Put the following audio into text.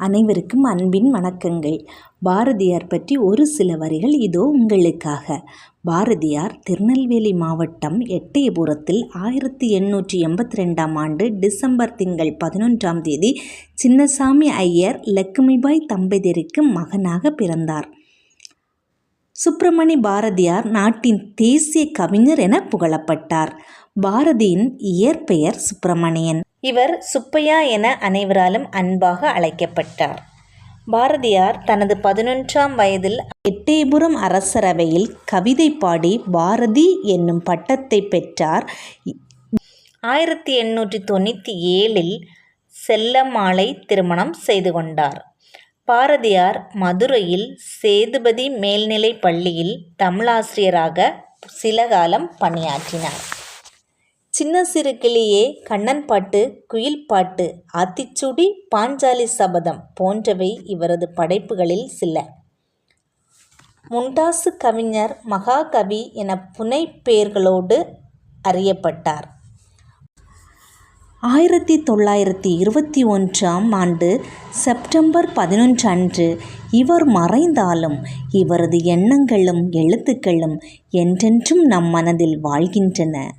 அனைவருக்கும் அன்பின் வணக்கங்கள். பாரதியார் பற்றி ஒரு சில வரிகள் இதோ உங்களுக்காக. பாரதியார் திருநெல்வேலி மாவட்டம் எட்டயபுரத்தில் ஆயிரத்தி எண்ணூற்றி எண்பத்தி ரெண்டாம் ஆண்டு டிசம்பர் திங்கள் பதினொன்றாம் தேதி சின்னசாமி ஐயர் லக்குமிபாய் தம்பதியருக்கு மகனாக பிறந்தார். சுப்பிரமணி பாரதியார் நாட்டின் தேசிய கவிஞர் என புகழப்பட்டார். பாரதியின் இயற்பெயர் சுப்பிரமணியன். இவர் சுப்பையா என அனைவராலும் அன்பாக அழைக்கப்பட்டார். பாரதியார் தனது பதினொன்றாம் வயதில் எட்டயபுரம் அரசரவையில் கவிதை பாடி பாரதி என்னும் பட்டத்தை பெற்றார். ஆயிரத்தி எண்ணூற்றி தொண்ணூற்றி ஏழில் செல்லம்மாளை திருமணம் செய்து கொண்டார். பாரதியார் மதுரையில் சேதுபதி மேல்நிலைப் பள்ளியில் தமிழாசிரியராக சில காலம் பணியாற்றினார். சின்ன சிறு கிளியே கண்ணன் பாட்டு குயில் பாட்டு ஆத்திச்சுடி பாஞ்சாலி சபதம் போன்றவை இவரது படைப்புகளில் சில. முண்டாசு கவிஞர் மகாகவி என புனை பெயர்களோடு அறியப்பட்டார். ஆயிரத்தி தொள்ளாயிரத்தி இருபத்தி ஒன்றாம் ஆண்டு செப்டம்பர் பதினொன்று அன்று இவர் மறைந்தாலும் இவரது எண்ணங்களும் எழுத்துக்களும் என்றென்றும் நம் மனதில் வாழ்கின்றன.